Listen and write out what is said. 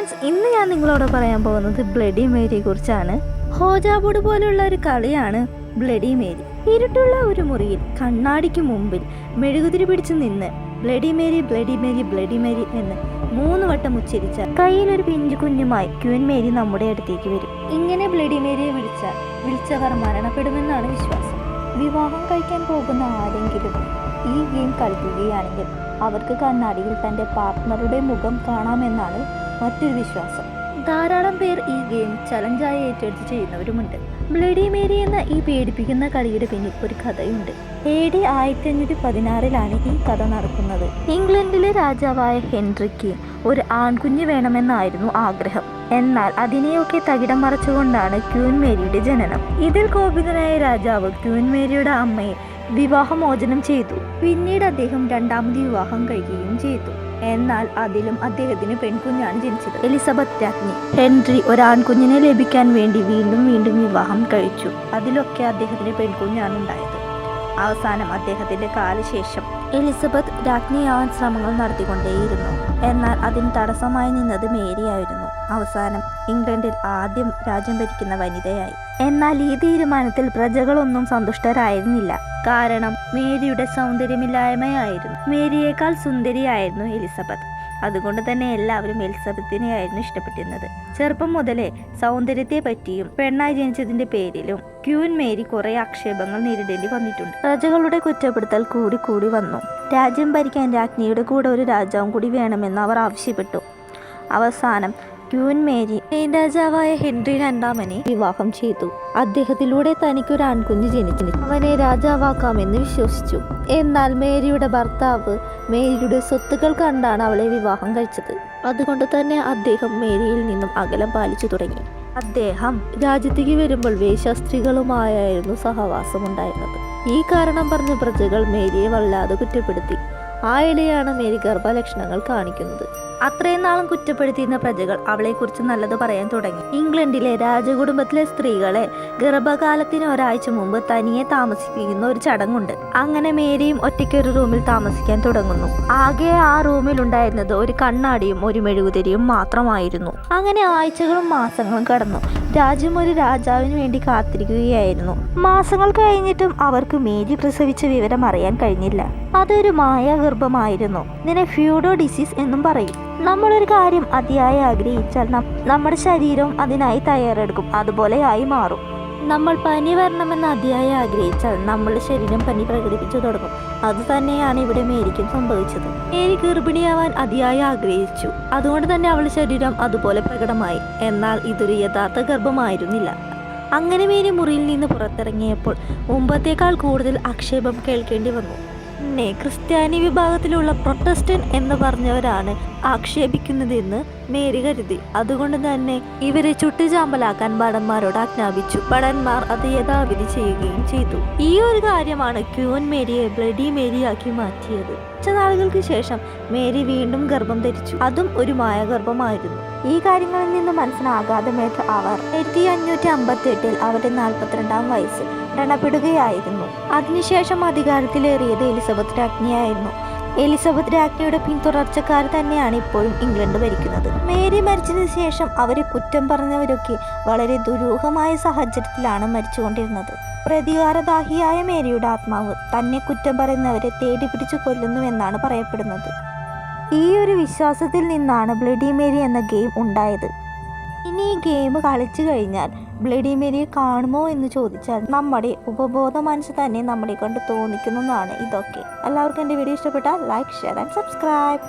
Friends ഇന്ന് ഞാൻ നിങ്ങളോട് പറയാൻ പോകുന്നത് ബ്ലഡി മേരിയെ കുറിച്ചാണ്. ഹോജാബോർഡ് പോലുള്ള ഒരു കളിയാണ് ബ്ലഡി മേരി ഇരുട്ടുള്ള ഒരു മുറിയിൽ കണ്ണാടിക്ക് മുമ്പിൽ മെഴുകുതിരി പിടിച്ചു നിന്ന് bloody Mary bloody Mary bloody Mary എന്ന് മൂന്ന് വട്ടം ഉച്ചരിച്ച കയ്യിൽ ഒരു പിഞ്ചു കുഞ്ഞുമായി ക്യൂൻ മേരി നമ്മുടെ അടുത്തേക്ക് വരും. ഇങ്ങനെ ബ്ലഡി മേരിയെ വിളിച്ച വിളിച്ചവർ മരണപ്പെടുമെന്നാണ് വിശ്വാസം. വിവാഹം കഴിക്കാൻ പോകുന്ന ആരെങ്കിലും ഈ ഗെയിം കളിക്കുകയാണെങ്കിൽ അവർക്ക് കണ്ണാടിയിൽ തന്റെ പാർട്ട്ണറുടെ മുഖം കാണാമെന്നാണ് മറ്റൊരു വിശ്വാസം. ധാരാളം പേർ ഈ ഗെയിം ചലഞ്ചായി ഏറ്റെടുത്ത് ചെയ്യുന്നവരുമുണ്ട്. ബ്ലഡി മേരി എന്ന ഈ പേടിപ്പിക്കുന്ന കളിയുടെ പിന്നിൽ ഒരു കഥയുണ്ട്. എ ഡി ആയിരത്തി അഞ്ഞൂറ്റി പതിനാറിലാണ് ഈ കഥ നടക്കുന്നത്. ഇംഗ്ലണ്ടിലെ രാജാവായ ഹെൻറിക്ക് ഒരു ആൺകുഞ്ഞ് വേണമെന്നായിരുന്നു ആഗ്രഹം. എന്നാൽ അതിനെയൊക്കെ തകിടം മറച്ചുകൊണ്ടാണ് ക്യൂൻ മേരിയുടെ ജനനം. ഇതിൽ കോപിതനായ രാജാവ് ക്യൂൻ മേരിയുടെ അമ്മയെ വിവാഹമോചനം ചെയ്തു. പിന്നീട് അദ്ദേഹം രണ്ടാമത് വിവാഹം കഴിക്കുകയും ചെയ്തു. എന്നാൽ അതിലും അദ്ദേഹത്തിന് പെൺകുഞ്ഞാണ് ജനിച്ചത്. എലിസബത്ത് രാജ്ഞി. ഹെൻറി ഒരാൺകുഞ്ഞിനെ ലഭിക്കാൻ വേണ്ടി വീണ്ടും വീണ്ടും വിവാഹം കഴിച്ചു. അതിലൊക്കെ അദ്ദേഹത്തിന് പെൺകുഞ്ഞാണ് ഉണ്ടായത്. അവസാനം അദ്ദേഹത്തിന്റെ കാലശേഷം എലിസബത്ത് രാജ്ഞിയാവാൻ ശ്രമങ്ങൾ നടത്തിക്കൊണ്ടേയിരുന്നു. എന്നാൽ അതിന് തടസ്സമായി നിന്നത് മേരിയായിരുന്നു. അവസാനം ഇംഗ്ലണ്ടിൽ ആദ്യം രാജ്യം ഭരിക്കുന്ന വനിതയായി. എന്നാൽ ഈ തീരുമാനത്തിൽ പ്രജകളൊന്നും സന്തുഷ്ടരായിരുന്നില്ല. കാരണം മേരിയുടെ സൗന്ദര്യമില്ലായ്മയായിരുന്നു. മേരിയേക്കാൾ സുന്ദരിയായിരുന്നു എലിസബത്ത്. അതുകൊണ്ട് തന്നെ എല്ലാവരും എലിസബത്തിനെയായിരുന്നു ഇഷ്ടപ്പെട്ടിരുന്നത്. ചെറുപ്പം മുതലേ സൗന്ദര്യത്തെ പറ്റിയും പെണ്ണായി ജനിച്ചതിന്റെ പേരിലും ക്യൂൻ മേരി കുറെ ആക്ഷേപങ്ങൾ നേരിടേണ്ടി വന്നിട്ടുണ്ട്. പ്രജകളുടെ കുറ്റപ്പെടുത്തൽ കൂടി കൂടി വന്നു. രാജ്യം ഭരിക്കാൻ രാജ്ഞിയുടെ കൂടെ ഒരു രാജാവും കൂടി വേണമെന്ന് അവർ ആവശ്യപ്പെട്ടു. അവസാനം ക്യൂൻ മേരി രാജാവായ ഹെൻറി രണ്ടാമനെ വിവാഹം ചെയ്തു. അദ്ദേഹത്തിലൂടെ തനിക്കൊരു ആൺകുഞ്ഞ് ജനിച്ചു. അവനെ രാജാവാക്കാമെന്ന് വിശ്വസിച്ചു. എന്നാൽ മേരിയുടെ ഭർത്താവ് മേരിയുടെ സ്വത്തുക്കൾ കണ്ടാണ് അവളെ വിവാഹം കഴിച്ചത്. അതുകൊണ്ട് തന്നെ അദ്ദേഹം മേരിയിൽ നിന്നും അകലം പാലിച്ചു തുടങ്ങി. അദ്ദേഹം രാജ്യത്തേക്ക് വരുമ്പോൾ വേശാസ്ത്രീകളുമായായിരുന്നു സഹവാസം ഉണ്ടായിരുന്നത് ഈ കാരണം പറഞ്ഞ് പ്രജകൾ മേരിയെ വല്ലാതെ കുറ്റപ്പെടുത്തി. ആ ഇടയാണ് മേരി ഗർഭലക്ഷണങ്ങൾ കാണിക്കുന്നത്. അത്രയും നാളും കുറ്റപ്പെടുത്തിയിരുന്ന പ്രജകൾ അവളെക്കുറിച്ച് നല്ലത് പറയാൻ തുടങ്ങി. ഇംഗ്ലണ്ടിലെ രാജകുടുംബത്തിലെ സ്ത്രീകളെ ഗർഭകാലത്തിന് ഒരാഴ്ച മുമ്പ് തനിയെ താമസിപ്പിക്കുന്ന ഒരു ചടങ്ങുണ്ട്. അങ്ങനെ മേരിയും ഒറ്റയ്ക്ക് ഒരു റൂമിൽ താമസിക്കാൻ തുടങ്ങുന്നു. ആകെ ആ റൂമിൽ ഉണ്ടായിരുന്നത് ഒരു കണ്ണാടിയും ഒരു മെഴുകുതിരിയും മാത്രമായിരുന്നു. അങ്ങനെ ആഴ്ചകളും മാസങ്ങളും കടന്നു. രാജ്യം ഒരു രാജാവിന് വേണ്ടി കാത്തിരിക്കുകയായിരുന്നു. മാസങ്ങൾ കഴിഞ്ഞിട്ടും അവർക്ക് മേരി പ്രസവിച്ച വിവരം അറിയാൻ കഴിഞ്ഞില്ല. അതൊരു മായാഗർഭമായിരുന്നു. ഇതിനെ ഫ്യൂഡോ ഡിസീസ് എന്നും പറയും. നമ്മളൊരു കാര്യം അതിയായി ആഗ്രഹിച്ചാൽ നമ്മുടെ ശരീരവും അതിനായി തയ്യാറെടുക്കും. അതുപോലെയായി മാറും. നമ്മൾ പനി വരണമെന്ന് അതിയായി ആഗ്രഹിച്ചാൽ നമ്മളുടെ ശരീരം പനി പ്രകടിപ്പിച്ചു തുടങ്ങും. അത് തന്നെയാണ് ഇവിടെ മേരിക്കും സംഭവിച്ചത്. മേരി ഗർഭിണിയാവാൻ അതിയായി ആഗ്രഹിച്ചു. അതുകൊണ്ട് തന്നെ അവളുടെ ശരീരം അതുപോലെ പ്രകടമായി. എന്നാൽ ഇതൊരു യഥാർത്ഥ ഗർഭമായിരുന്നില്ല. അങ്ങനെ മേരി മുറിയിൽ നിന്ന് പുറത്തിറങ്ങിയപ്പോൾ മുമ്പത്തേക്കാൾ കൂടുതൽ ആക്ഷേപം കേൾക്കേണ്ടി വന്നു. പിന്നെ ക്രിസ്ത്യാനി വിഭാഗത്തിലുള്ള പ്രൊട്ടസ്റ്റന്റ് എന്ന് പറഞ്ഞവരാണ് ആക്ഷേപിക്കുന്നതെന്ന് മേരി കരുതി. അതുകൊണ്ട് തന്നെ ഇവരെ ചുട്ടുചാമ്പലാക്കാൻ ഭടന്മാരോട് ആജ്ഞാപിച്ചു. ഭടന്മാർ അത് യഥാവിധി ചെയ്യുകയും ചെയ്തു. ഈ ഒരു കാര്യമാണ് ക്യൂൻ മേരിയെ ബ്ലഡി മേരിയാക്കി മാറ്റിയത്. കുറച്ച് നാളുകൾക്ക് ശേഷം മേരി വീണ്ടും ഗർഭം ധരിച്ചു. അതും ഒരു മായഗർഭമായിരുന്നു. ഈ കാര്യങ്ങളിൽ നിന്ന് മനസ്സിനാകാതമേറ്റ അവർ ആയിരത്തി അഞ്ഞൂറ്റി അമ്പത്തി എട്ടിൽ അവരുടെ നാൽപ്പത്തിരണ്ടാം വയസ്സിൽ മരണപ്പെടുകയായിരുന്നു. അതിനുശേഷം അധികാരത്തിലേറിയത് എലിസബത്ത് രാജ്ഞിയായിരുന്നു. എലിസബത്ത് രാജ്ഞിയുടെ പിന്തുടർച്ചക്കാർ തന്നെയാണ് ഇപ്പോഴും ഇംഗ്ലണ്ട് ഭരിക്കുന്നത്. മേരി മരിച്ചതിന് ശേഷം അവരെ കുറ്റം പറഞ്ഞവരൊക്കെ വളരെ ദുരൂഹമായ സാഹചര്യത്തിലാണ് മരിച്ചുകൊണ്ടിരുന്നത്. പ്രതികാരദാഹിയായ മേരിയുടെ ആത്മാവ് തന്നെ കുറ്റം പറയുന്നവരെ തേടി പിടിച്ചു കൊല്ലുന്നുവെന്നാണ് പറയപ്പെടുന്നത്. ഈ ഒരു വിശ്വാസത്തിൽ നിന്നാണ് ബ്ലഡി മേരി എന്ന ഗെയിം ഉണ്ടായത്. ഇനി ഈ ഗെയിം കളിച്ചു കഴിഞ്ഞാൽ ബ്ലഡി മേരിയെ കാണുമോ എന്ന് ചോദിച്ചാൽ നമ്മുടെ ഉപബോധ മനസ്സ് തന്നെ നമ്മളെ കൊണ്ട് തോന്നിക്കുന്നതാണ് ഇതൊക്കെ. എല്ലാവർക്കും എന്റെ വീഡിയോ ഇഷ്ടപ്പെട്ടാൽ ലൈക്ക് ഷെയർ ആൻഡ് സബ്സ്ക്രൈബ്